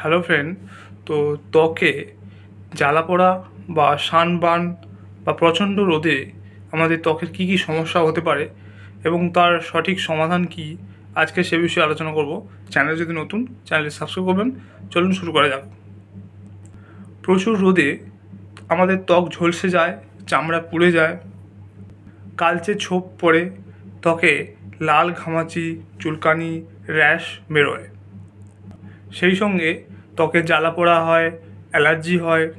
Hello friend তো ত্বকে জ্বালা পোড়া বা সানবার্ন বা প্রচণ্ড রোদে আমাদের ত্বকের কী কী সমস্যা হতে পারে এবং তার সঠিক সমাধান কী, আজকে সে বিষয়ে আলোচনা করব। চ্যানেল যদি নতুন চ্যানেলটি সাবস্ক্রাইব করবেন। চলুন শুরু করা যাক। প্রচুর রোদে আমাদের ত্বক ঝলসে যায়, চামড়া পুড়ে যায়, কালচে ছোপ পড়ে, ত্বকে লাল ঘামাচি, চুলকানি, র্যাশ বেরোয়। সেই সঙ্গে ত্বকে জ্বালা পোড়া হয়, অ্যালার্জি হয়।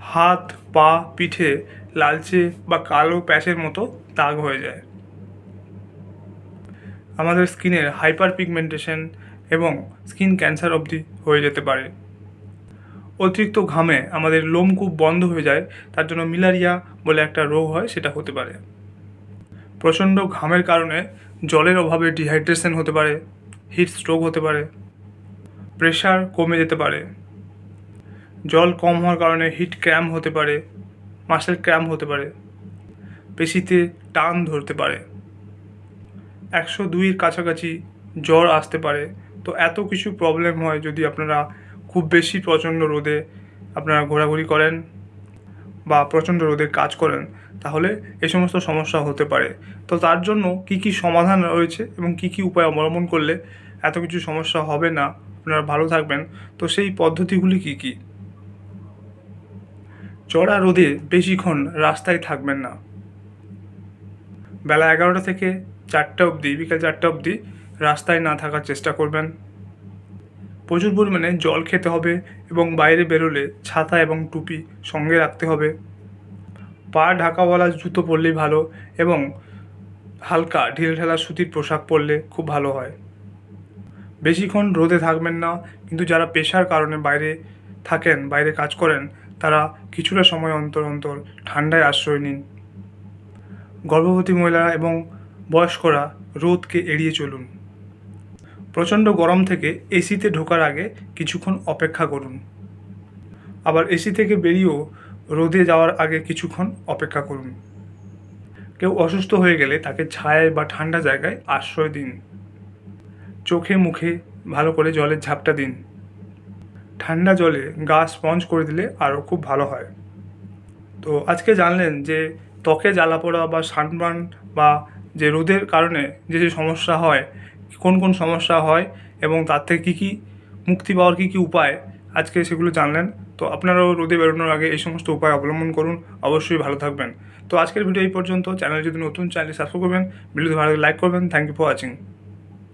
হাত, পা, পিঠে লালচে বা কালো প্যাচের মতো দাগ হয়ে যায়। আমাদের স্কিনের হাইপার পিগমেন্টেশন এবং স্কিন ক্যান্সার অবধি হয়ে যেতে পারে। অতিরিক্ত ঘামে আমাদের লোমকূপ বন্ধ হয়ে যায়, তার জন্য মিলারিয়া বলে একটা রোগ হয়, সেটা হতে পারে। প্রচণ্ড ঘামের কারণে জলের অভাবে ডিহাইড্রেশন হতে পারে, হিট স্ট্রোক হতে পারে। প্রেশার কমে যেতে পারে। জল কম হওয়ার কারণে হিট ক্র্যাম্প হতে পারে, মাসেল ক্র্যাম্প হতে পারে, পেশিতে টান ধরতে পারে। একশো দুইয়ের কাছাকাছি জ্বর আসতে পারে, তো এত কিছু প্রবলেম হয় যদি আপনারা খুব বেশি প্রচণ্ড রোদে আপনারা ঘোরাঘুরি করেন বা প্রচণ্ড রোদে কাজ করেন, তাহলে এই সমস্ত সমস্যা হতে পারে। তো তার জন্য কি কি সমাধান রয়েছে এবং কি কি উপায় অবলম্বন করলে এত কিছু সমস্যা হবে না? আপনারা ভালো থাকবেন। তো সেই পদ্ধতিগুলি কি কি? চড়া রোদে বেশিক্ষণ রাস্তায় থাকবেন না। বেলা এগারোটা থেকে চারটা অবধি, বিকেল চারটা অবধি রাস্তায় না থাকার চেষ্টা করবেন। প্রচুর পরিমাণে জল খেতে হবে এবং বাইরে বেরোলে ছাতা এবং টুপি সঙ্গে রাখতে হবে। পা ঢাকাওয়ালা জুতো পরলেই ভালো এবং হালকা ঢিলঢালা সুতির পোশাক পরলে খুব ভালো হয়। বেশিক্ষণ রোদে থাকবেন না, কিন্তু যারা পেশার কারণে বাইরে থাকেন, বাইরে কাজ করেন, তারা কিছুটা সময় অন্তর অন্তর ঠান্ডায় আশ্রয় নিন। গর্ভবতী মহিলা এবং বয়স্করা রোদকে এড়িয়ে চলুন। প্রচণ্ড গরম থেকে এসিতে ঢোকার আগে কিছুক্ষণ অপেক্ষা করুন। আবার এসি থেকে বেরিয়েও রোদে যাওয়ার আগে কিছুক্ষণ অপেক্ষা করুন। কেউ অসুস্থ হয়ে গেলে তাকে ছায়ায় বা ঠান্ডা জায়গায় আশ্রয় দিন। চোখে মুখে ভালো করে জলের ঝাপটা দিন। ঠান্ডা জলে গা স্পঞ্জ করে দিলে আরও খুব ভালো হয়। তো আজকে জানলেন যে ত্বকে জ্বালা পোড়া বা সানবার্ন বা যে রোদের কারণে যে যে সমস্যা হয়, কোন কোন সমস্যা হয় এবং তার থেকে কী কী মুক্তি পাওয়ার কী কী উপায় আজকে সেগুলো জানলেন। তো আপনারাও রোদে বেরোনোর আগে এই সমস্ত উপায় অবলম্বন করুন। অবশ্যই ভালো থাকবেন। তো আজকের ভিডিও এই পর্যন্ত। চ্যানেল যদি নতুন চ্যানেল সাবস্ক্রাইব করবেন। ভিডিওতে ভালো লাইক করবেন। Thank you for watching